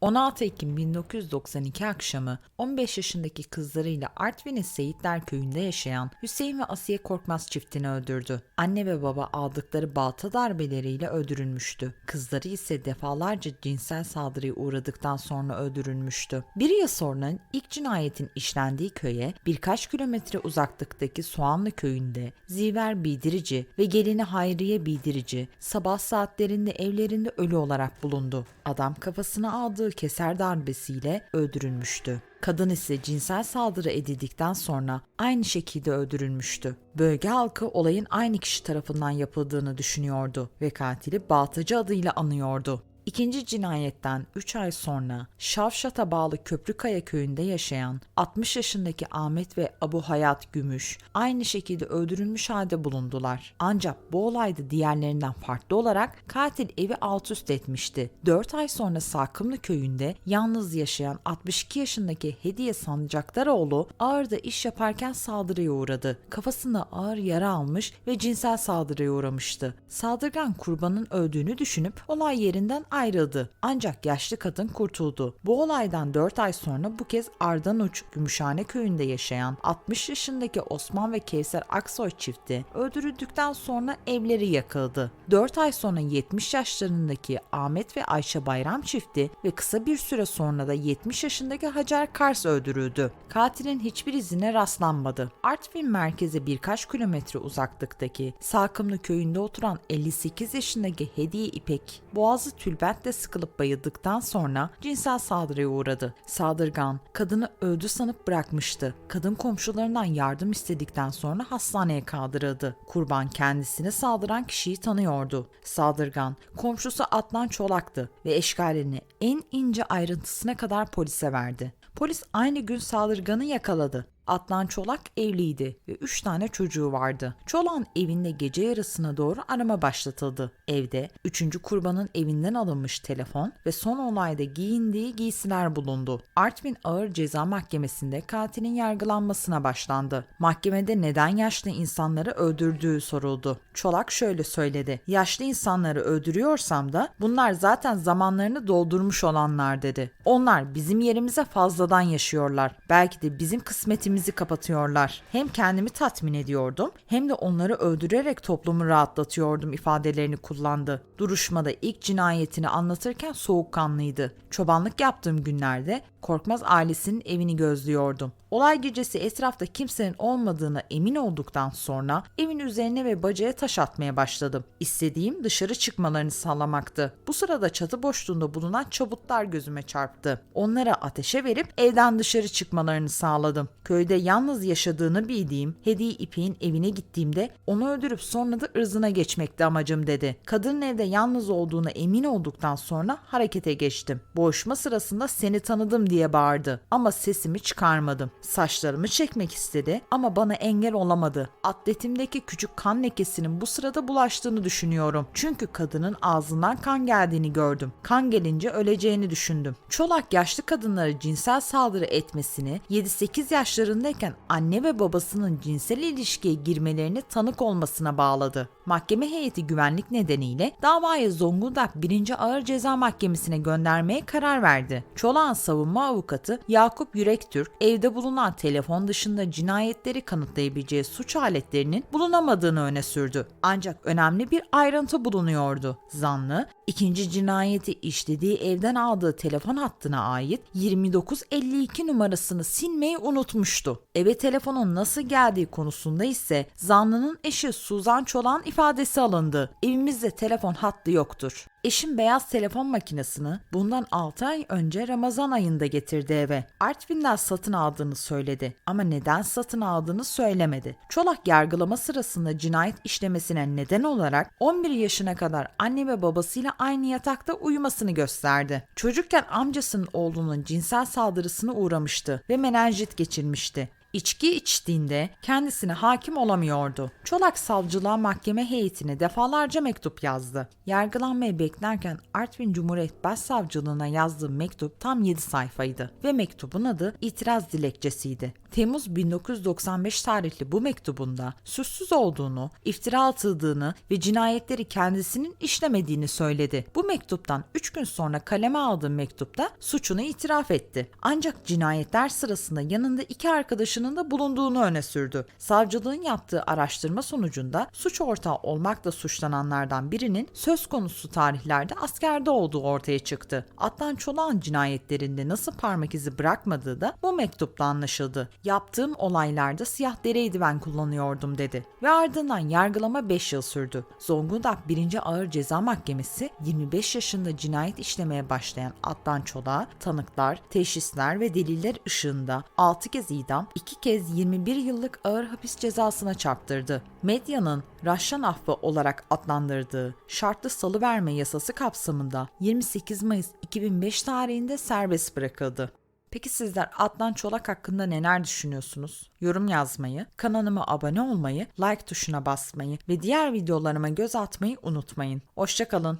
16 Ekim 1992 akşamı 15 yaşındaki kızlarıyla Artvin'in Seyitler köyünde yaşayan Hüseyin ve Asiye Korkmaz çiftini öldürdü. Anne ve baba aldıkları balta darbeleriyle öldürülmüştü. Kızları ise defalarca cinsel saldırıya uğradıktan sonra öldürülmüştü. Bir yıl sonra ilk cinayetin işlendiği köye birkaç kilometre uzaklıktaki Soğanlı köyünde Ziver Bildirici ve gelini Hayriye Bildirici sabah saatlerinde evlerinde ölü olarak bulundu. Adam kafasına aldığı keser darbesiyle öldürülmüştü. Kadın ise cinsel saldırı edildikten sonra aynı şekilde öldürülmüştü. Bölge halkı olayın aynı kişi tarafından yapıldığını düşünüyordu ve katili Baltacı adıyla anıyordu. İkinci cinayetten 3 ay sonra Şavşat'a bağlı Köprükaya köyünde yaşayan 60 yaşındaki Ahmet ve Abu Hayat Gümüş aynı şekilde öldürülmüş halde bulundular. Ancak bu olayda diğerlerinden farklı olarak katil evi alt üst etmişti. 4 ay sonra Sakımlı köyünde yalnız yaşayan 62 yaşındaki Hediye Sancaktaroğlu ağırda iş yaparken saldırıya uğradı. Kafasında ağır yara almış ve cinsel saldırıya uğramıştı. Saldırgan kurbanın öldüğünü düşünüp olay yerinden ayrıldı. Ancak yaşlı kadın kurtuldu. Bu olaydan 4 ay sonra bu kez Ardanuç Gümüşhane köyünde yaşayan 60 yaşındaki Osman ve Kevser Aksoy çifti öldürüldükten sonra evleri yakıldı. 4 ay sonra 70 yaşlarındaki Ahmet ve Ayşe Bayram çifti ve kısa bir süre sonra da 70 yaşındaki Hacer Kars öldürüldü. Katilin hiçbir izine rastlanmadı. Artvin merkeze birkaç kilometre uzaklıktaki Sakımlı köyünde oturan 58 yaşındaki Hediye İpek boğazı tülbentle sıkılıp bayıldıktan sonra cinsel saldırıya uğradı. Saldırgan kadını öldü sanıp bırakmıştı. Kadın komşularından yardım istedikten sonra hastaneye kaldırıldı. Kurban kendisine saldıran kişiyi tanıyordu. Saldırgan komşusu Atlan Çolak'tı ve eşkalini en ince ayrıntısına kadar polise verdi. Polis aynı gün saldırganı yakaladı. Atlan Çolak evliydi ve 3 tane çocuğu vardı. Çolak'ın evinde gece yarısına doğru arama başlatıldı. Evde 3. kurbanın evinden alınmış telefon ve son olayda giyindiği giysiler bulundu. Artvin Ağır Ceza Mahkemesi'nde katilin yargılanmasına başlandı. Mahkemede neden yaşlı insanları öldürdüğü soruldu. Çolak şöyle söyledi. Yaşlı insanları öldürüyorsam da bunlar zaten zamanlarını doldurmuş olanlar dedi. Onlar bizim yerimize fazladan yaşıyorlar. Belki de bizim kısmetimiz içimizi kapatıyorlar. Hem kendimi tatmin ediyordum hem de onları öldürerek toplumu rahatlatıyordum ifadelerini kullandı. Duruşmada ilk cinayetini anlatırken soğukkanlıydı. Çobanlık yaptığım günlerde Korkmaz ailesinin evini gözlüyordum. Olay gecesi etrafta kimsenin olmadığına emin olduktan sonra evin üzerine ve bacaya taş atmaya başladım. İstediğim dışarı çıkmalarını sağlamaktı. Bu sırada çatı boşluğunda bulunan çabutlar gözüme çarptı. Onlara ateşe verip evden dışarı çıkmalarını sağladım. Köyde yalnız yaşadığını bildiğim Hediye İpek'in evine gittiğimde onu öldürüp sonra da ırzına geçmekti amacım dedi. Kadının evde yalnız olduğuna emin olduktan sonra harekete geçtim. Boğuşma sırasında seni tanıdım diye bağırdı ama sesimi çıkarmadım. Saçlarımı çekmek istedi ama bana engel olamadı. Atletimdeki küçük kan lekesinin bu sırada bulaştığını düşünüyorum. Çünkü kadının ağzından kan geldiğini gördüm. Kan gelince öleceğini düşündüm. Çolak yaşlı kadınlara cinsel saldırı etmesini 7-8 yaşlarındayken anne ve babasının cinsel ilişkiye girmelerini tanık olmasına bağladı. Mahkeme heyeti güvenlik nedeniyle davayı Zonguldak 1. Ağır Ceza Mahkemesi'ne göndermeye karar verdi. Çolak'ın savunma avukatı Yakup Yürektürk evde bulunan telefon dışında cinayetleri kanıtlayabileceği suç aletlerinin bulunamadığını öne sürdü. Ancak önemli bir ayrıntı bulunuyordu. Zanlı ikinci cinayeti işlediği evden aldığı telefon hattına ait 2952 numarasını silmeyi unutmuştu. Eve telefonun nasıl geldiği konusunda ise zanlının eşi Suzan Çolan ifadesi alındı. Evimizde telefon hattı yoktur. Eşim beyaz telefon makinesini bundan 6 ay önce Ramazan ayında getirdi eve. Artvin'den satın aldığını söyledi ama neden satın aldığını söylemedi. Çolak yargılama sırasında cinayet işlemesine neden olarak 11 yaşına kadar anne ve babasıyla aynı yatakta uyumasını gösterdi. Çocukken amcasının oğlunun cinsel saldırısına uğramıştı ve menenjit geçirmişti etmişti. İçki içtiğinde kendisine hakim olamıyordu. Çolak savcılığa mahkeme heyetine defalarca mektup yazdı. Yargılanmayı beklerken Artvin Cumhuriyet Başsavcılığına yazdığı mektup tam 7 sayfaydı ve mektubun adı itiraz dilekçesiydi. Temmuz 1995 tarihli bu mektubunda suçsuz olduğunu, iftira atıldığını ve cinayetleri kendisinin işlemediğini söyledi. Bu mektuptan 3 gün sonra kaleme aldığı mektupta suçunu itiraf etti. Ancak cinayetler sırasında yanında iki arkadaşının da bulunduğunu öne sürdü. Savcılığın yaptığı araştırma sonucunda suç ortağı olmakla suçlananlardan birinin söz konusu tarihlerde askerde olduğu ortaya çıktı. Adnan Çolak'ın cinayetlerinde nasıl parmak izi bırakmadığı da bu mektupla anlaşıldı. Yaptığım olaylarda siyah deri eldiven kullanıyordum dedi. Ve ardından yargılama 5 yıl sürdü. Zonguldak 1. Ağır Ceza Mahkemesi 25 yaşında cinayet işlemeye başlayan Adnan Çolak'a tanıklar, teşhisler ve deliller ışığında 6 kez idam, 2 kez 21 yıllık ağır hapis cezasına çarptırdı. Medyanın Rahşan affı olarak adlandırdığı şartlı salıverme yasası kapsamında 28 Mayıs 2005 tarihinde serbest bırakıldı. Peki sizler Adnan Çolak hakkında neler düşünüyorsunuz? Yorum yazmayı, kanalıma abone olmayı, like tuşuna basmayı ve diğer videolarıma göz atmayı unutmayın. Hoşçakalın.